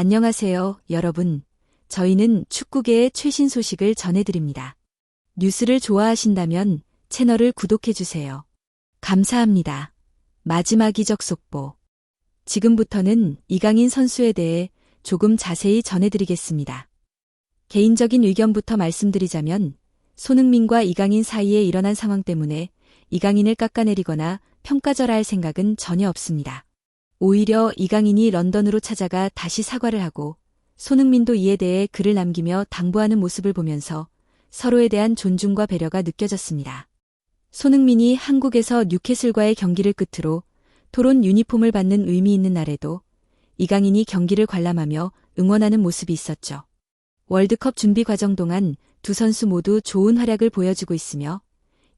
안녕하세요, 여러분. 저희는 축구계의 최신 소식을 전해드립니다. 뉴스를 좋아하신다면 채널을 구독해주세요. 감사합니다. 마지막 이적 속보. 지금부터는 이강인 선수에 대해 조금 자세히 전해드리겠습니다. 개인적인 의견부터 말씀드리자면 손흥민과 이강인 사이에 일어난 상황 때문에 이강인을 깎아내리거나 평가절하할 생각은 전혀 없습니다. 오히려 이강인이 런던으로 찾아가 다시 사과를 하고 손흥민도 이에 대해 글을 남기며 당부하는 모습을 보면서 서로에 대한 존중과 배려가 느껴졌습니다. 손흥민이 한국에서 뉴캐슬과의 경기를 끝으로 토론 유니폼을 받는 의미 있는 날에도 이강인이 경기를 관람하며 응원하는 모습이 있었죠. 월드컵 준비 과정 동안 두 선수 모두 좋은 활약을 보여주고 있으며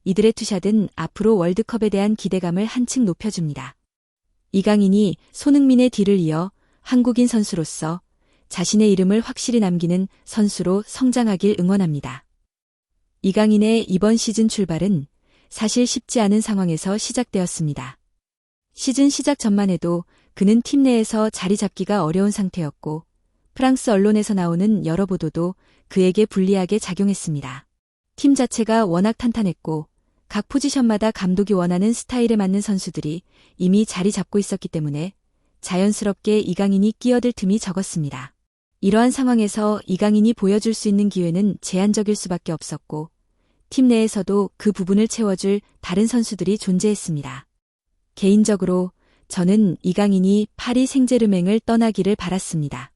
이들의 투샷은 앞으로 월드컵에 대한 기대감을 한층 높여줍니다. 이강인이 손흥민의 뒤를 이어 한국인 선수로서 자신의 이름을 확실히 남기는 선수로 성장하길 응원합니다. 이강인의 이번 시즌 출발은 사실 쉽지 않은 상황에서 시작되었습니다. 시즌 시작 전만 해도 그는 팀 내에서 자리 잡기가 어려운 상태였고 프랑스 언론에서 나오는 여러 보도도 그에게 불리하게 작용했습니다. 팀 자체가 워낙 탄탄했고 각 포지션마다 감독이 원하는 스타일에 맞는 선수들이 이미 자리 잡고 있었기 때문에 자연스럽게 이강인이 끼어들 틈이 적었습니다. 이러한 상황에서 이강인이 보여줄 수 있는 기회는 제한적일 수밖에 없었고 팀 내에서도 그 부분을 채워줄 다른 선수들이 존재했습니다. 개인적으로 저는 이강인이 파리 생제르맹을 떠나기를 바랐습니다.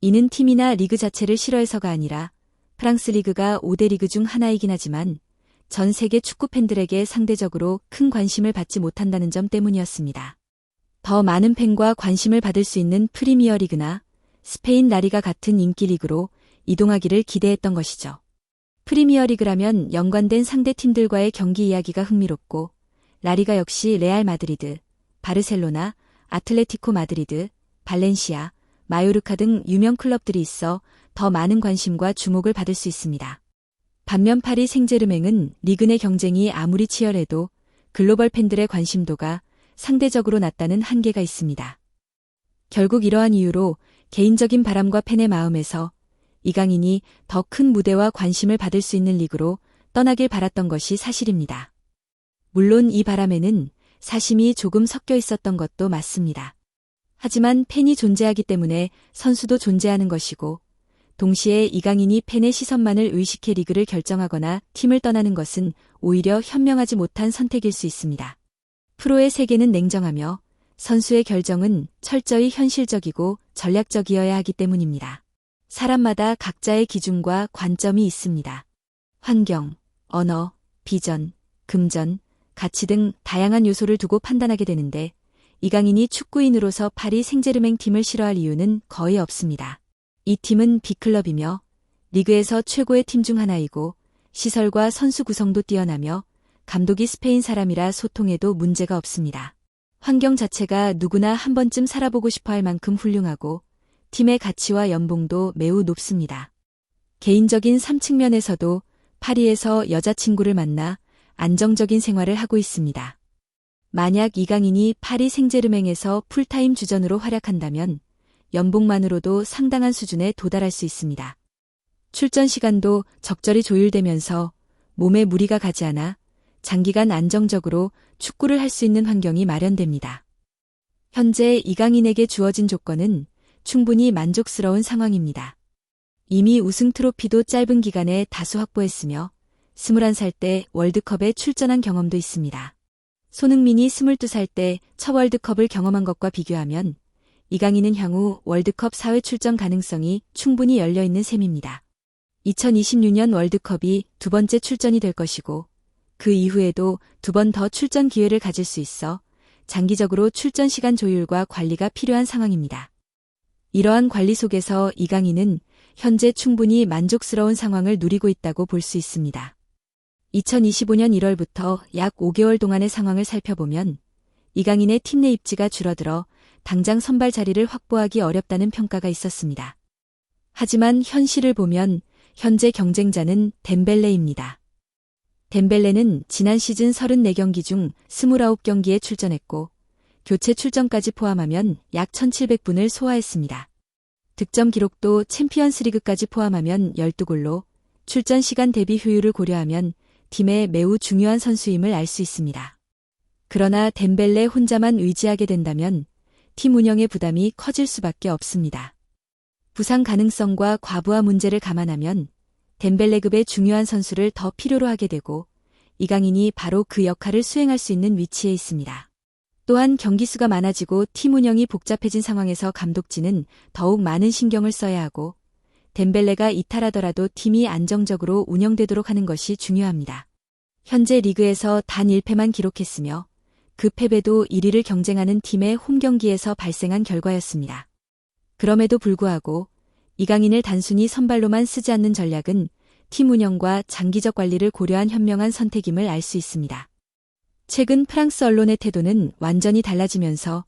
이는 팀이나 리그 자체를 싫어해서가 아니라 프랑스 리그가 5대 리그 중 하나이긴 하지만 전 세계 축구 팬들에게 상대적으로 큰 관심을 받지 못한다는 점 때문이었습니다. 더 많은 팬과 관심을 받을 수 있는 프리미어 리그나 스페인 라리가 같은 인기 리그로 이동하기를 기대했던 것이죠. 프리미어 리그라면 연관된 상대 팀들과의 경기 이야기가 흥미롭고 라리가 역시 레알 마드리드, 바르셀로나, 아틀레티코 마드리드, 발렌시아, 마요르카 등 유명 클럽들이 있어 더 많은 관심과 주목을 받을 수 있습니다. 반면 파리 생제르맹은 리그 내 경쟁이 아무리 치열해도 글로벌 팬들의 관심도가 상대적으로 낮다는 한계가 있습니다. 결국 이러한 이유로 개인적인 바람과 팬의 마음에서 이강인이 더 큰 무대와 관심을 받을 수 있는 리그로 떠나길 바랐던 것이 사실입니다. 물론 이 바람에는 사심이 조금 섞여 있었던 것도 맞습니다. 하지만 팬이 존재하기 때문에 선수도 존재하는 것이고 동시에 이강인이 팬의 시선만을 의식해 리그를 결정하거나 팀을 떠나는 것은 오히려 현명하지 못한 선택일 수 있습니다. 프로의 세계는 냉정하며 선수의 결정은 철저히 현실적이고 전략적이어야 하기 때문입니다. 사람마다 각자의 기준과 관점이 있습니다. 환경, 언어, 비전, 금전, 가치 등 다양한 요소를 두고 판단하게 되는데 이강인이 축구인으로서 파리 생제르맹 팀을 싫어할 이유는 거의 없습니다. 이 팀은 B클럽이며 리그에서 최고의 팀 중 하나이고 시설과 선수 구성도 뛰어나며 감독이 스페인 사람이라 소통에도 문제가 없습니다. 환경 자체가 누구나 한 번쯤 살아보고 싶어 할 만큼 훌륭하고 팀의 가치와 연봉도 매우 높습니다. 개인적인 삼측면에서도 파리에서 여자친구를 만나 안정적인 생활을 하고 있습니다. 만약 이강인이 파리 생제르맹에서 풀타임 주전으로 활약한다면 연봉만으로도 상당한 수준에 도달할 수 있습니다. 출전 시간도 적절히 조율되면서 몸에 무리가 가지 않아 장기간 안정적으로 축구를 할 수 있는 환경이 마련됩니다. 현재 이강인에게 주어진 조건은 충분히 만족스러운 상황입니다. 이미 우승 트로피도 짧은 기간에 다수 확보했으며 21살 때 월드컵에 출전한 경험도 있습니다. 손흥민이 22살 때 첫 월드컵을 경험한 것과 비교하면 이강인은 향후 월드컵 사회 출전 가능성이 충분히 열려 있는 셈입니다. 2026년 월드컵이 두 번째 출전이 될 것이고 그 이후에도 두 번 더 출전 기회를 가질 수 있어 장기적으로 출전 시간 조율과 관리가 필요한 상황입니다. 이러한 관리 속에서 이강인은 현재 충분히 만족스러운 상황을 누리고 있다고 볼 수 있습니다. 2025년 1월부터 약 5개월 동안의 상황을 살펴보면 이강인의 팀 내 입지가 줄어들어 당장 선발 자리를 확보하기 어렵다는 평가가 있었습니다. 하지만 현실을 보면 현재 경쟁자는 덴벨레입니다. 덴벨레는 지난 시즌 34경기 중 29경기에 출전했고 교체 출전까지 포함하면 약 1700분을 소화했습니다. 득점 기록도 챔피언스 리그까지 포함하면 12골로 출전 시간 대비 효율을 고려하면 팀의 매우 중요한 선수임을 알 수 있습니다. 그러나 덴벨레 혼자만 의지하게 된다면 팀 운영의 부담이 커질 수밖에 없습니다. 부상 가능성과 과부하 문제를 감안하면 덴벨레급의 중요한 선수를 더 필요로 하게 되고 이강인이 바로 그 역할을 수행할 수 있는 위치에 있습니다. 또한 경기 수가 많아지고 팀 운영이 복잡해진 상황에서 감독진은 더욱 많은 신경을 써야 하고 덴벨레가 이탈하더라도 팀이 안정적으로 운영되도록 하는 것이 중요합니다. 현재 리그에서 단 1패만 기록했으며 그 패배도 1위를 경쟁하는 팀의 홈 경기에서 발생한 결과였습니다. 그럼에도 불구하고 이강인을 단순히 선발로만 쓰지 않는 전략은 팀 운영과 장기적 관리를 고려한 현명한 선택임을 알 수 있습니다. 최근 프랑스 언론의 태도는 완전히 달라지면서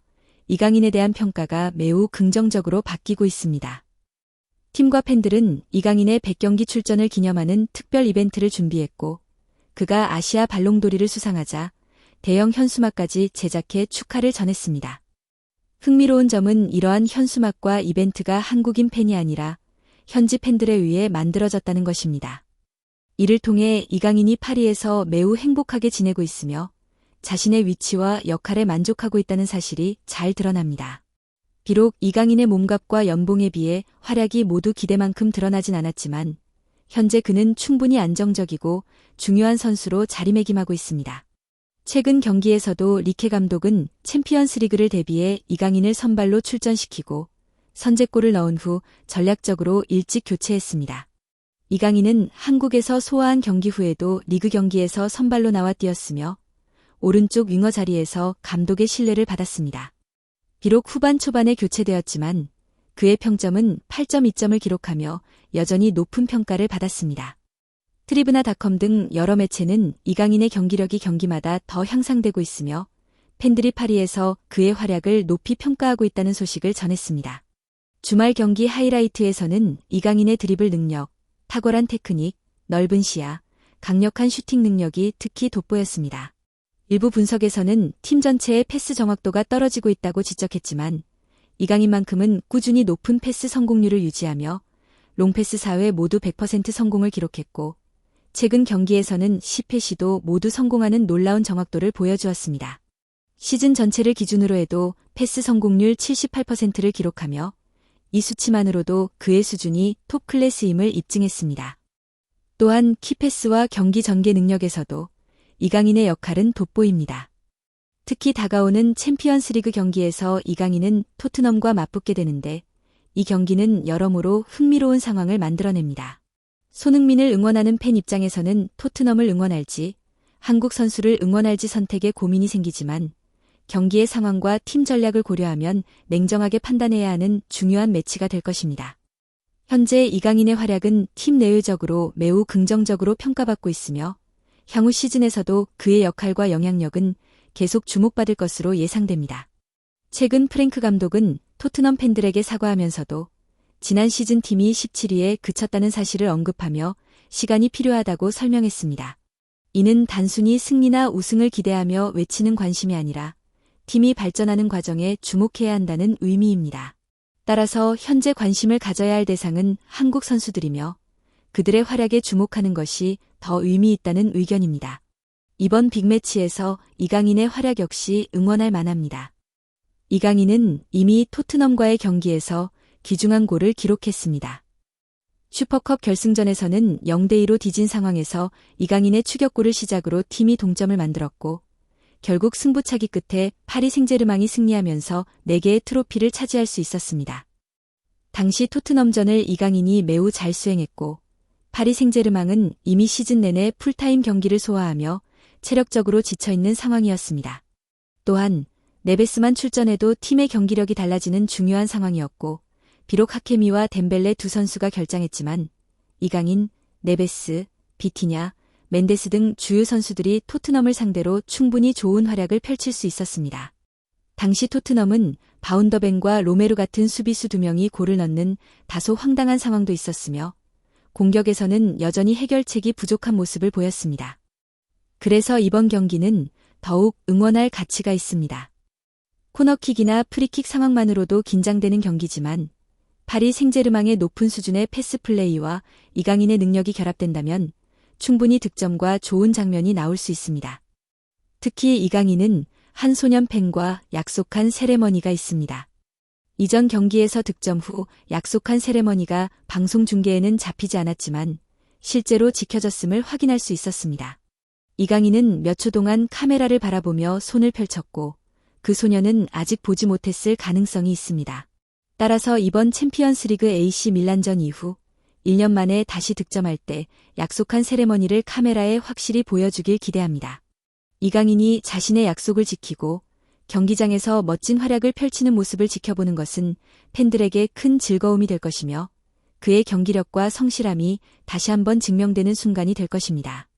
이강인에 대한 평가가 매우 긍정적으로 바뀌고 있습니다. 팀과 팬들은 이강인의 100경기 출전을 기념하는 특별 이벤트를 준비했고 그가 아시아 발롱도리를 수상하자 대형 현수막까지 제작해 축하를 전했습니다. 흥미로운 점은 이러한 현수막과 이벤트가 한국인 팬이 아니라 현지 팬들에 의해 만들어졌다는 것입니다. 이를 통해 이강인이 파리에서 매우 행복하게 지내고 있으며 자신의 위치와 역할에 만족하고 있다는 사실이 잘 드러납니다. 비록 이강인의 몸값과 연봉에 비해 활약이 모두 기대만큼 드러나진 않았지만 현재 그는 충분히 안정적이고 중요한 선수로 자리매김하고 있습니다. 최근 경기에서도 리케 감독은 챔피언스 리그를 대비해 이강인을 선발로 출전시키고 선제골을 넣은 후 전략적으로 일찍 교체했습니다. 이강인은 한국에서 소화한 경기 후에도 리그 경기에서 선발로 나와 뛰었으며 오른쪽 윙어 자리에서 감독의 신뢰를 받았습니다. 비록 후반 초반에 교체되었지만 그의 평점은 8.2점을 기록하며 여전히 높은 평가를 받았습니다. 트리브나닷컴 등 여러 매체는 이강인의 경기력이 경기마다 더 향상되고 있으며 팬들이 파리에서 그의 활약을 높이 평가하고 있다는 소식을 전했습니다. 주말 경기 하이라이트에서는 이강인의 드리블 능력, 탁월한 테크닉, 넓은 시야, 강력한 슈팅 능력이 특히 돋보였습니다. 일부 분석에서는 팀 전체의 패스 정확도가 떨어지고 있다고 지적했지만 이강인만큼은 꾸준히 높은 패스 성공률을 유지하며 롱패스 4회 모두 100% 성공을 기록했고 최근 경기에서는 10회 시도 모두 성공하는 놀라운 정확도를 보여주었습니다. 시즌 전체를 기준으로 해도 패스 성공률 78%를 기록하며 이 수치만으로도 그의 수준이 톱 클래스임을 입증했습니다. 또한 키패스와 경기 전개 능력에서도 이강인의 역할은 돋보입니다. 특히 다가오는 챔피언스 리그 경기에서 이강인은 토트넘과 맞붙게 되는데 이 경기는 여러모로 흥미로운 상황을 만들어냅니다. 손흥민을 응원하는 팬 입장에서는 토트넘을 응원할지 한국 선수를 응원할지 선택에 고민이 생기지만 경기의 상황과 팀 전략을 고려하면 냉정하게 판단해야 하는 중요한 매치가 될 것입니다. 현재 이강인의 활약은 팀 내외적으로 매우 긍정적으로 평가받고 있으며 향후 시즌에서도 그의 역할과 영향력은 계속 주목받을 것으로 예상됩니다. 최근 프랭크 감독은 토트넘 팬들에게 사과하면서도 지난 시즌 팀이 17위에 그쳤다는 사실을 언급하며 시간이 필요하다고 설명했습니다. 이는 단순히 승리나 우승을 기대하며 외치는 관심이 아니라 팀이 발전하는 과정에 주목해야 한다는 의미입니다. 따라서 현재 관심을 가져야 할 대상은 한국 선수들이며 그들의 활약에 주목하는 것이 더 의미 있다는 의견입니다. 이번 빅매치에서 이강인의 활약 역시 응원할 만합니다. 이강인은 이미 토트넘과의 경기에서 기중한 골을 기록했습니다. 슈퍼컵 결승전에서는 0대2로 뒤진 상황에서 이강인의 추격골을 시작으로 팀이 동점을 만들었고 결국 승부차기 끝에 파리 생제르망이 승리하면서 4개의 트로피를 차지할 수 있었습니다. 당시 토트넘전을 이강인이 매우 잘 수행했고 파리 생제르망은 이미 시즌 내내 풀타임 경기를 소화하며 체력적으로 지쳐있는 상황이었습니다. 또한 네베스만 출전해도 팀의 경기력이 달라지는 중요한 상황이었고 비록 하케미와 덴벨레 두 선수가 결장했지만 이강인, 네베스, 비티냐, 멘데스 등 주요 선수들이 토트넘을 상대로 충분히 좋은 활약을 펼칠 수 있었습니다. 당시 토트넘은 바운더벤과 로메르 같은 수비수 두 명이 골을 넣는 다소 황당한 상황도 있었으며 공격에서는 여전히 해결책이 부족한 모습을 보였습니다. 그래서 이번 경기는 더욱 응원할 가치가 있습니다. 코너킥이나 프리킥 상황만으로도 긴장되는 경기지만 파리 생제르망의 높은 수준의 패스 플레이와 이강인의 능력이 결합된다면 충분히 득점과 좋은 장면이 나올 수 있습니다. 특히 이강인은 한 소년 팬과 약속한 세레머니가 있습니다. 이전 경기에서 득점 후 약속한 세레머니가 방송 중계에는 잡히지 않았지만 실제로 지켜졌음을 확인할 수 있었습니다. 이강인은 몇 초 동안 카메라를 바라보며 손을 펼쳤고 그 소녀는 아직 보지 못했을 가능성이 있습니다. 따라서 이번 챔피언스리그 AC 밀란전 이후 1년 만에 다시 득점할 때 약속한 세레머니를 카메라에 확실히 보여주길 기대합니다. 이강인이 자신의 약속을 지키고 경기장에서 멋진 활약을 펼치는 모습을 지켜보는 것은 팬들에게 큰 즐거움이 될 것이며 그의 경기력과 성실함이 다시 한번 증명되는 순간이 될 것입니다.